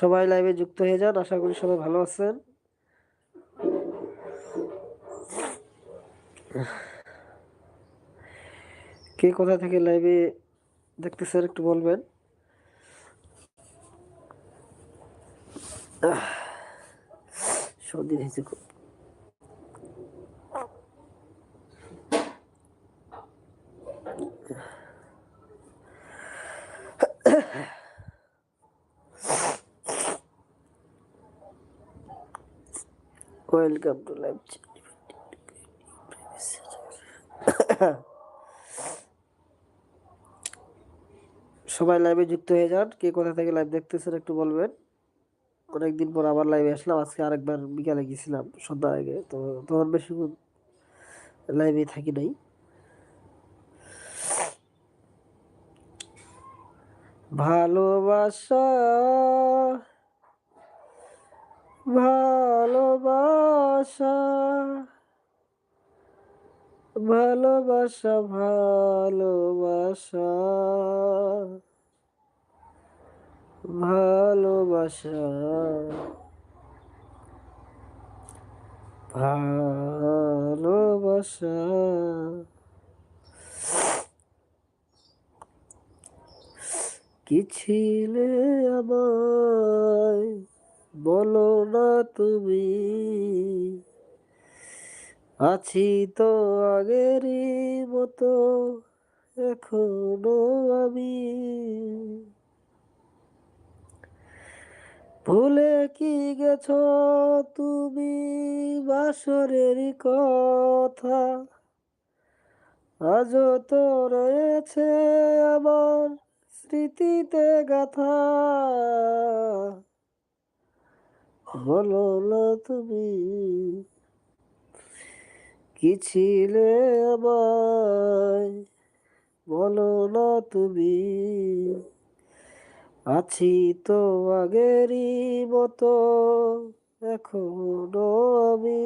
সবাই লাইভে যুক্ত হয়ে যান, আশা করি সবাই ভালো আছেন। কে কোথা থেকে লাইভে দেখতে স্যার একটু বলবেন। সর্দি হয়েছে খুব। ওয়েলকাম টু লাইভ সবাই লাইভে যুক্ত হয়ে যান। কে কোথা থেকে লাইভ দেখতেছেন একটু বলবেন। অনেকদিন পর আবার লাইভে আসলাম। আজকে আরেকবার বিকালে গেছিলাম সন্ধ্যার আগে। তো তখন বেশি লাইভে থাকি নাই। ভালোবাসা ভালোবাসা ভালোবাসা ভালোবাসা ভালোবাসা ভালোবাসা। কি ছিলে আমায়? বলো না তুমি, আছি তো আগেরই মতো, এখনও আমি। ভুলে কি গেছ তুমি বাসরের কথা? আজও তো রয়েছে আমার স্মৃতিতে গাথা। বলো না তুমি। কি ছিলে আমায়? বলো না তুমি। আছি তো আগেরই মতো, এখনও আমি।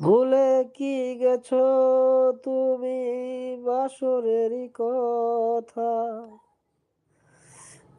ভুলে কি গেছো তুমি বাসরেরই কথা?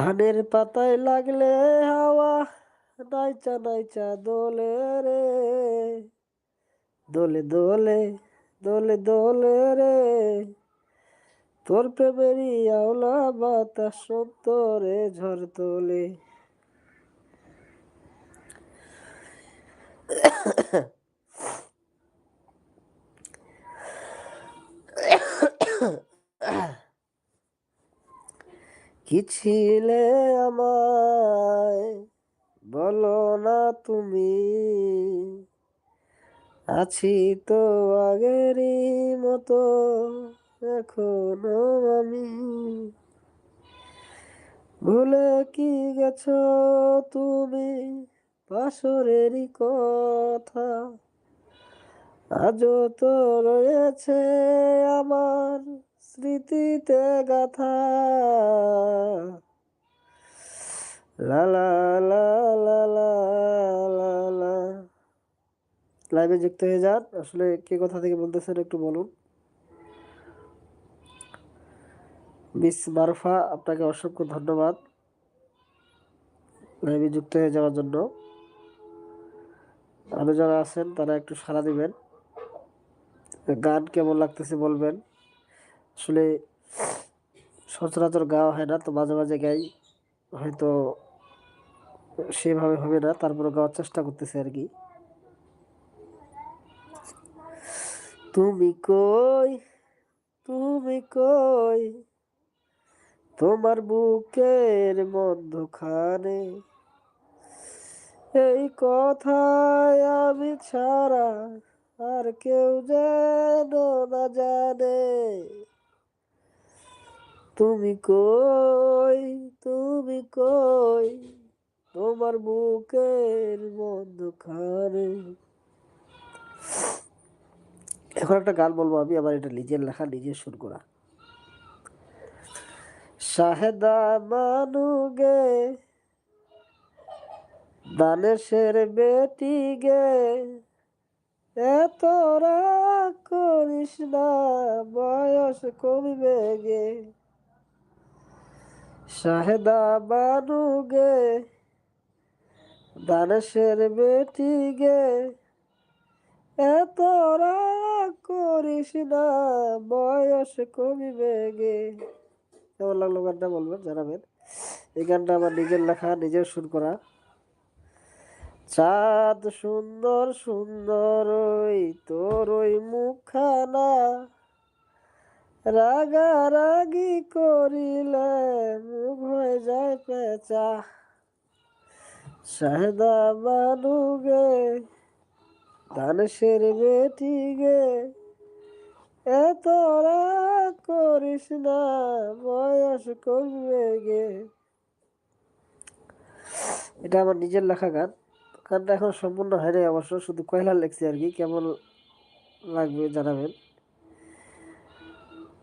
ধানের পাতায় লাগলে হাওয়া, নাইচা নাইচা দোলে রে। দোলে দোলে দোলে দোলে রে। তোর প্রেমেরই আওলা বাতাস সন্তরে ঝড় তোলে। কি ছিলে আমায়? বলো না তুমি। আছি তো আগেরই মতো, এখনও আমি। ভুলে কি গেছো তুমি? বাসরেরই কথা। আজও তো রয়েছে আমার স্মৃতিতে গাথা। লা লা লা লা লা লা লাইভে যুক্ত হয়ে যান। আসলে কে কোথা থেকে বলতেছেন একটু বলুন। মিস মারফা আপনাকে অসংখ্য ধন্যবাদ লাইভে যুক্ত হয়ে যাওয়ার জন্য। আরও যারা আছেন, তারা একটু সাড়া দিবেন। গান কেমন লাগতেছে বলবেন। আসলে সচরাচর গাওয়া হয় না, তো মাঝে মাঝে গাই। হয়তো সেভাবে হবে না তারপরে গাওয়ার চেষ্টা করতেছে আর কি। তুমি কই তুমি কই? তোমার বুকের মধ্যখানে এই কথায় আমি ছাড়া আর কেউ যেন না জানে। তুমি কই তুমি কই? তোমার বুকের মধ্যখানে। এখন একটা গান বলব আমি, আমার এটা নিজের লেখা নিজের সুর করা। শাহেদা মানুগে দানেশের বেটি গে এত করিস না বয়স কমবে গে। শাহেদা বানুগে দানেশের বেটি গে এত রাগ করিস না, বয়স কমিবে গে কেমন লাগল গানটা বলবেন, জানাবেন। এই গানটা আমার নিজের লেখা, নিজের সুর করা। চাঁদ সুন্দর সুন্দর ওই তোর ওই মুখানা রাগারাগি করিলে মুখ হয়ে যায় পেঁচা। শাহেদা বানুগে ধানসের বেটি গে এত রাগ করিস না, বয়স কমবে গে। এটা আমার নিজের লেখা গান। গানটা এখন সম্পূর্ণ হয়নি অবশ্য, শুধু কয়লা লেখছি আর কি, কেমন লাগবে জানাবেন।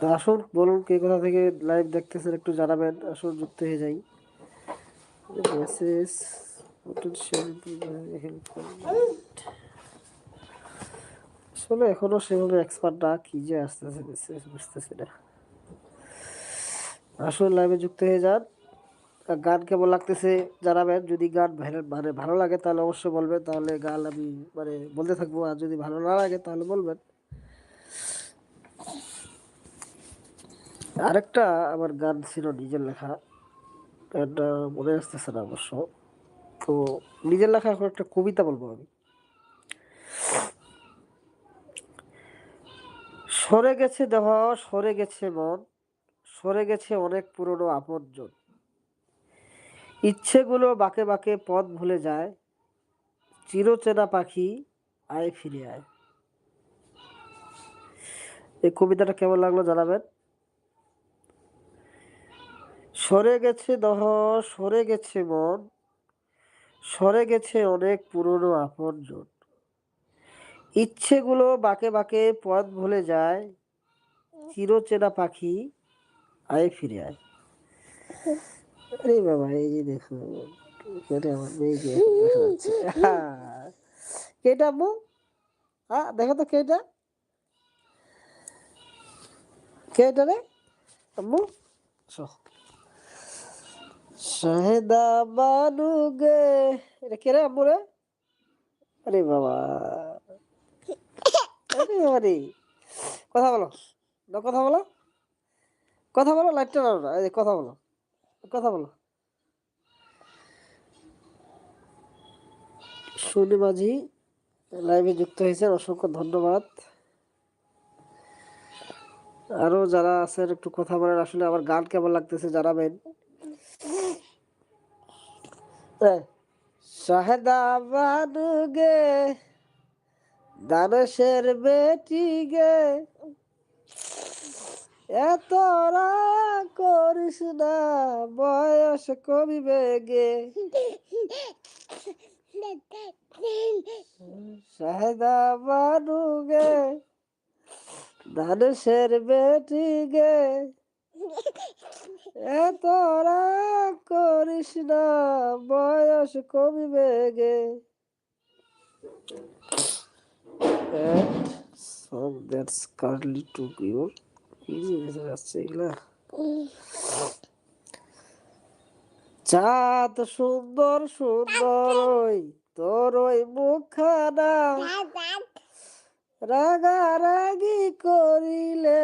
তো আসুন, বলুন কে কোথা থেকে লাইভ দেখতেছেন, একটু জানাবেন। আসুন, যুক্ত হয়ে যাই। মেসেজ আসলে এখনও সেভাবে এক্সপার্ট না, কি যে আসতেছে মেসেজ বুঝতেছি না। আসুন লাইভে যুক্ত হয়ে যান। গান কেমন লাগতেছে, জানাবেন। যদি গান মানে ভালো লাগে, তাহলে অবশ্যই বলবেন। তাহলে গান আমি মানে বলতে থাকব। আর যদি ভালো না লাগে, তাহলে বলবেন। আরেকটা আমার গান ছিল নিজের লেখা। এটা মনে আসতেছে না অবশ্য। তো নিজের লেখা এখন একটা কবিতা বলব আমি। সরে গেছে দেহ, সরে গেছে মন, সরে গেছে অনেক পুরনো আপনজন। ইচ্ছেগুলো বাঁকে বাঁকে পথ ভুলে যায়, চিরচেনা পাখি আয় ফিরে আয়। এই কবিতাটা কেমন লাগল জানাবেন? সরে গেছে দহ, সরে গেছে মন, সরে গেছে অনেক পুরনো আপনজন। ইচ্ছেগুলো বাঁকে বাঁকে পথ ভুলে যায়, চিরচেনা পাখি আয় ফিরে আয়। আরে বাবা, এই যে দেখো আমার মেয়েকে হ্যাঁ। কেটা আম্মু? হ্যাঁ দেখো তো কেটা। কেটা রে? আম্মু শো শাহেদা বানু গে। এটা কে রে আম্মু আরে বাবা। আরে আরে কথা বলো। না, কথা বলো। কথা বলো, লাইটটা না। কথা বলো। কথা বলো। সুনি মাঝি, লাইভে যুক্ত হয়েছেন, অসংখ্য ধন্যবাদ। আরও যারা আছেন, একটু কথা বলেন। আসলে আমার গান কেমন লাগতেছে জানাবেন। এই, শাহেদা বানু গে দানসের বেটি গে এত করিস না বয়স কমিবে গে শাহেদা বানু গে দানসের বেটি গে এত রাগ করিস না, বয়স কমিবে গে চাঁদ সুন্দর সুন্দর ওই তোর ওই মুখখানা। রাগারাগি করিলে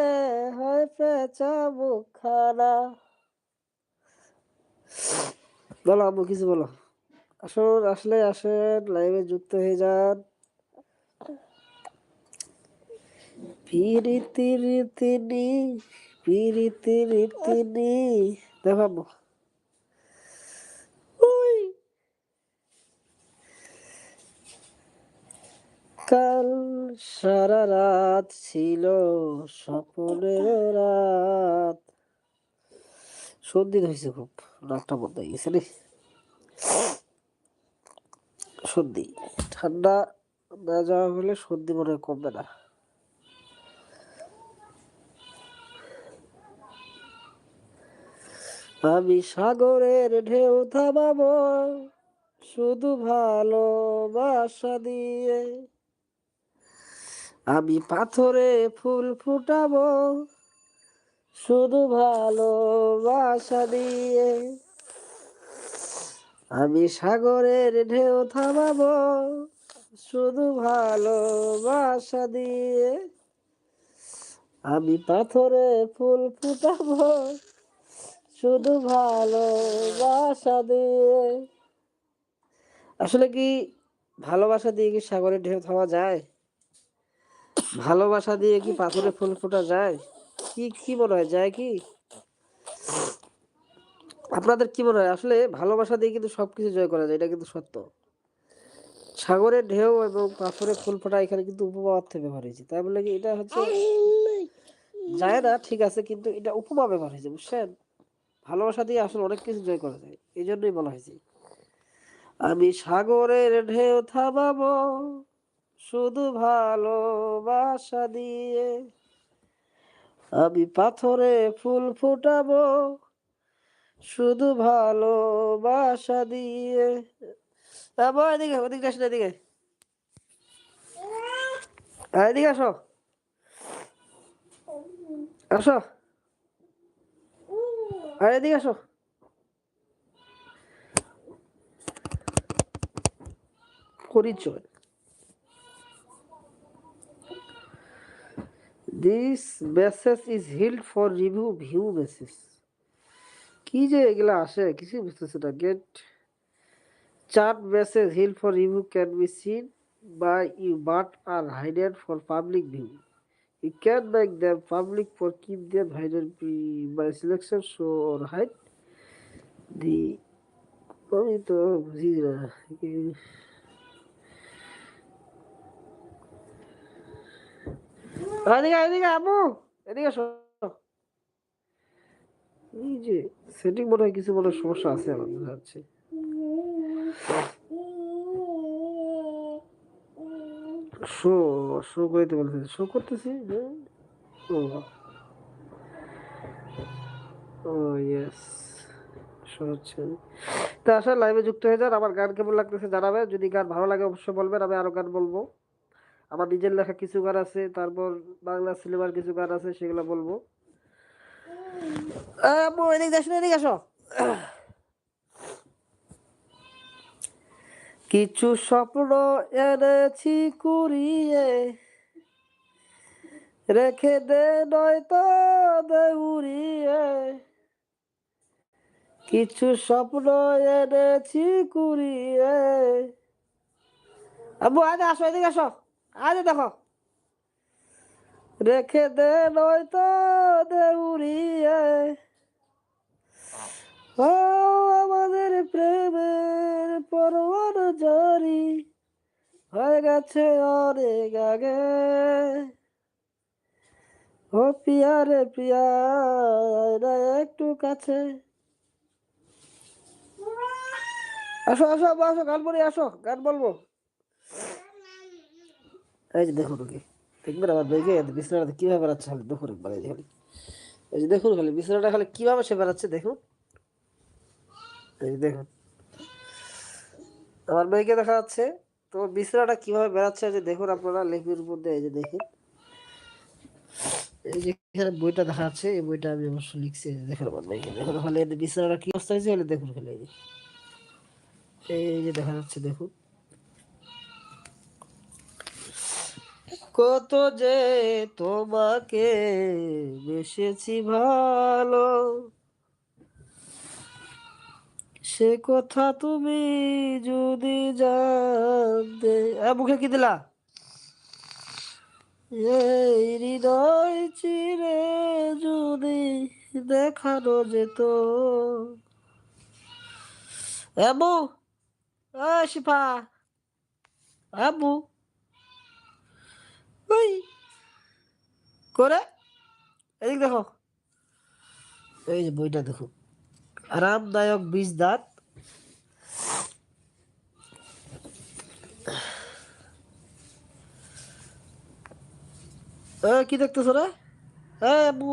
হয় পেঁচা মুখখানা। বলো আম্মু, কিছু বলো। আসুন, আসলে আসেন লাইভে যুক্ত হয়ে যান। পিরিতি রীতিনি পিরিতি রীতিনি। দেখো আম্মু। কাল সারা রাত ছিল স্বপ্নের রাত। সর্দি হয়েছে খুব। নাকটা বন্ধ হয়ে গেছে সর্দি, ঠান্ডা না যাওয়া হলে সর্দি মনে হয় কমবে না। আমি সাগরের ঢেউ থামাবো, শুধু ভালোবাসা দিয়ে। আমি পাথরে ফুল ফুটাবো শুধু ভালোবাসা দিয়ে আমি সাগরের ঢেউ থামাবো, শুধু ভালোবাসা দিয়ে আমি পাথরে ফুল ফুটাবো, শুধু ভালোবাসা দিয়ে। আসলে কি ভালোবাসা দিয়ে কি সাগরের ঢেউ থামা যায়? ভালোবাসা দিয়ে কি পাথরে ফুল ফোটা যায়? কি কি মনে হয়? যায় কি? আপনাদের কি মনে হয়? আসলে ভালোবাসা দিয়ে কিন্তু সবকিছু জয় করা যায়, এটা কিন্তু সত্য। সাগরের ঢেউ এবং পাথরে ফুল ফোটা এখানে কিন্তু উপমা অর্থে ব্যবহার হয়েছে। তাই বলে কি এটা হচ্ছে যায় না, ঠিক আছে, কিন্তু এটা উপমা ব্যবহার হয়েছে, বুঝছেন? ভালোবাসা দিয়ে আসলে অনেক কিছু জয় করা যায় এই জন্যই বলা হয়েছে। আমি সাগরের ঢেউ থামাবো, শুধু ভালোবাসা দিয়ে। আমি পাথরে ফুল ফুটাবো, শুধু ভালোবাসা দিয়ে। আবার এদিকে, ওদিকে আসলে এদিকে। এদিকে আসো। আসো। আরে এদিকে আসো। পরিচয় this message is held for review view message কি যে এগুলা আসে কিছুই বুঝতেছে না get chart message held for review can be seen by you but are hided for public view You can make them public for keep them hidden be- by selection show or hide the আমি তো বুঝি এদিকে এদিকে আম্মু। এদিকে এই যে setting মনে হয় কিছু মনে সমস্যা আছে আমার, মনে হচ্ছে। শো শো করতে বলতেছে। শো করতেছি হ্যাঁ? ও। ও ইয়েস শো হচ্ছে। তো আসলে লাইভে যুক্ত হয়ে যান। আমার গান কেমন লাগতেছে জানাবে। যদি গান ভালো লাগে, অবশ্যই বলবেন। আমি আরও গান বলব। আমার নিজের লেখা কিছু গান আছে, তারপর বাংলা সিনেমার কিছু গান আছে, সেগুলো বলব। আম্মু এদিকে আসো এদিকে আসো। কিছু স্বপ্ন এনেছি কুড়িয়ে, রেখে দে নয়তো দেউরিয়ে কিছু স্বপ্ন এনেছি কুড়িয়ে। আব্বু আজ আসো, এদিকে আসো। আজ দেখো। রেখে দে নয়তো দেউরিয়ে ও আমাদের প্রেমের পরোয়ান জারি, হয়ে গেছে অনেক আগে। ও পিয়া রে পিয়া একটু কাছে। আসো আসো আসো, গান বলি আসো, গান বলব। এই যে দেখুন ওকে দেখবেন আমার বেগে বিছানাটা কীভাবে বেড়াচ্ছে খালি দেখুন একবার এই খালি এই যে দেখুন খালি বিছানাটা খালি কীভাবে সে বেড়াচ্ছে দেখুন এই যে দেখুন আমার মেয়েকে দেখা যাচ্ছে তো বিছানাটা কীভাবে বেড়াচ্ছে যে দেখুন আপনারা লেপির মধ্যে এই যে দেখুন এই যে এখানে বইটা দেখা যাচ্ছে এই বইটা আমি অবশ্য লিখছি দেখেন আমার ভাই দেখুন তাহলে বিছানাটা কী অবস্থা হয়েছে দেখুন খালি। এই যে দেখা যাচ্ছে দেখুন কত যে তোমাকে বেসেছি ভালো। সে কথা তুমি যদি জানতে মুখে কি দিলা? এই হৃদয় চিরে যদি দেখানো যেত। আবু শিফা, আবু। ওই, করে, এদিক দেখো। এই যে বইটা দেখো। আরামদায়ক বীজ দাঁত। কি দেখতেছ রে? এ আব্বু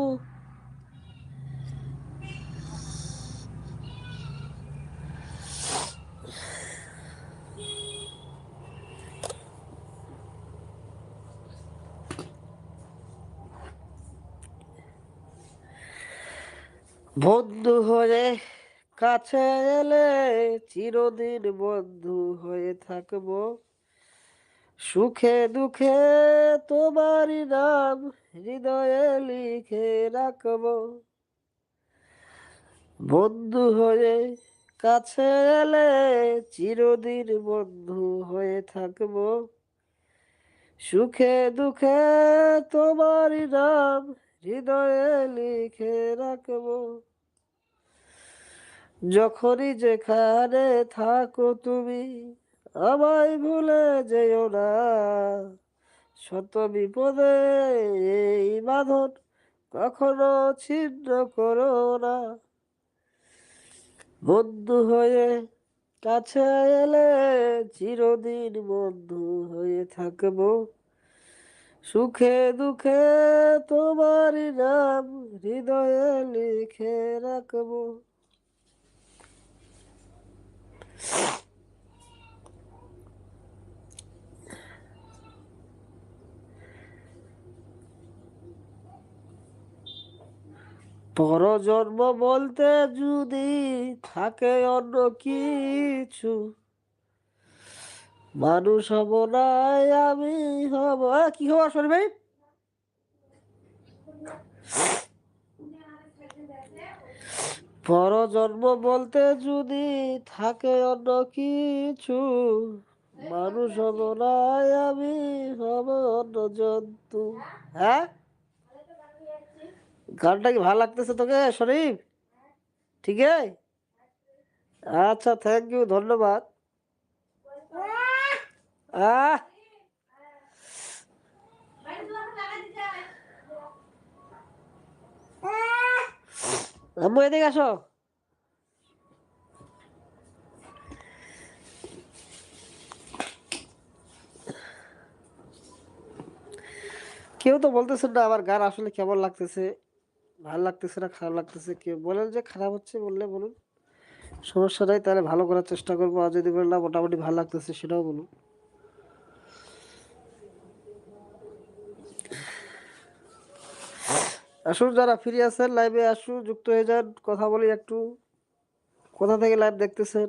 বন্ধু হয়ে কাছে এলে চিরদিন বন্ধু হয়ে থাকব। সুখে দুঃখে তোমারই নাম হৃদয়ে লিখে রাখব। বন্ধু হয়ে কাছে এলে চিরদিন বন্ধু হয়ে থাকব। সুখে দুঃখে তোমারই নাম হৃদয়ে লিখে রাখব। যখনই যেখানে থাকো তুমি, আমায় ভুলে যেও না। শত বিপদে এই বাঁধন কখনো ছিন্ন করো না। বন্ধু হয়ে কাছে এলে চিরদিন বন্ধু হয়ে থাকব। সুখে দুঃখে তোমার নাম হৃদয়ে লিখে রাখব। পরজন্ম বলতে যদি থাকে অন্য কিছু মানুষ হব নাই, আমি হব। কি খবর শরীর ভাই? পরজন্ম বলতে যদি থাকে অন্য কিছু, মানুষ হব নাই, আমি হব অন্য জন্তু। হ্যাঁ? গানটা কি ভালো লাগতেছে তোকে, শরীফ? ঠিক আছে আচ্ছা থ্যাংক ইউ ধন্যবাদ। আম্মু, এদিকে আসো। কেউ তো বলতেছেন না, আমার গান আসলে কেমন লাগতেছে? ভালো লাগতেছে না, খারাপ লাগতেছে? কেউ বলেন যে খারাপ হচ্ছে বললে বলুন। সমস্যা নাই, তাহলে ভালো করার চেষ্টা করব, আর যদি বললাম মোটামুটি ভালো লাগতেছে, সেটাও বলুন। আসুন, যারা ফ্রি আছেন লাইভে আসুন, যুক্ত হয়ে যান, কথা বলি একটু। কোথা থেকে লাইভ দেখতেছেন?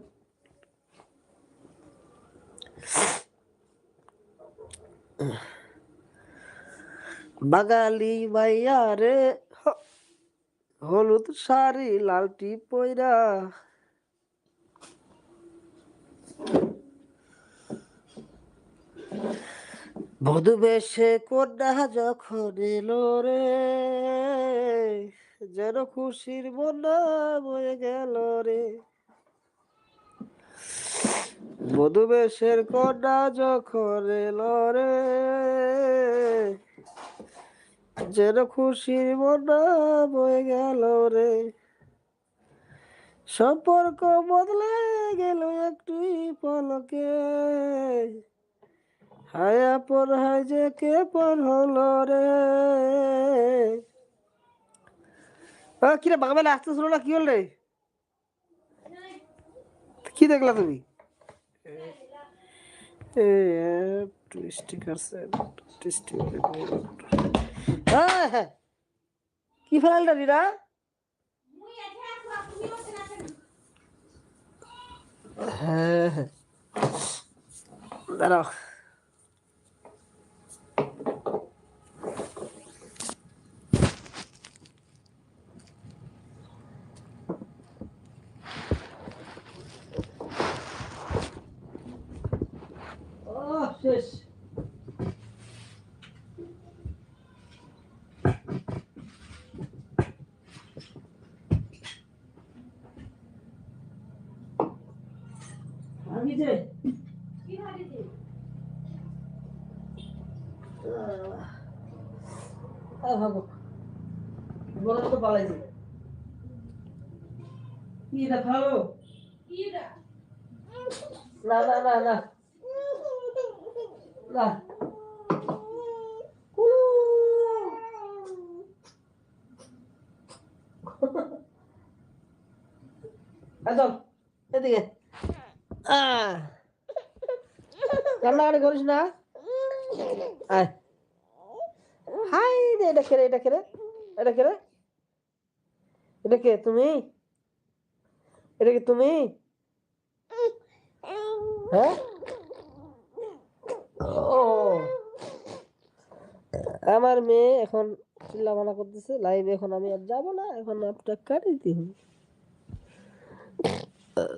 বাঙালি ভাইয়া রে হলুদ শাড়ি লালটি পয়রা বধু বেশে কন্যা যখন এলো রে, যেন খুশির বন্যা বয়ে গেল রে। বধু বেশের কন্যা যখন এলো রে, যেন খুশির বন্যা বয়ে গেল রে। সম্পর্ক বদলে গেল একটি পলকে। পর যে কে পর হলো রে? কিরে বাংলা আসতে শুনো না, কি হল রে? কি দেখলা তুমি? হ্যাঁ। কি ফেলালটা রিনা? হ্যাঁ হ্যাঁ। দাঁড়াও। শেষ ভাঙিছে আহ ভাগো বড় তো পালাইছে কি এটা ভালো না না না না না করিস না। হাই রে, এটা এটা এটা এটা কে, তুমি? এটা তুমি? হ্যাঁ? ও। আমার মেয়ে এখন চিল্লা মানা করতেছে, লাইভ এখন আমি আর যাব না, এখন আপনার কাটি দিই। Uh,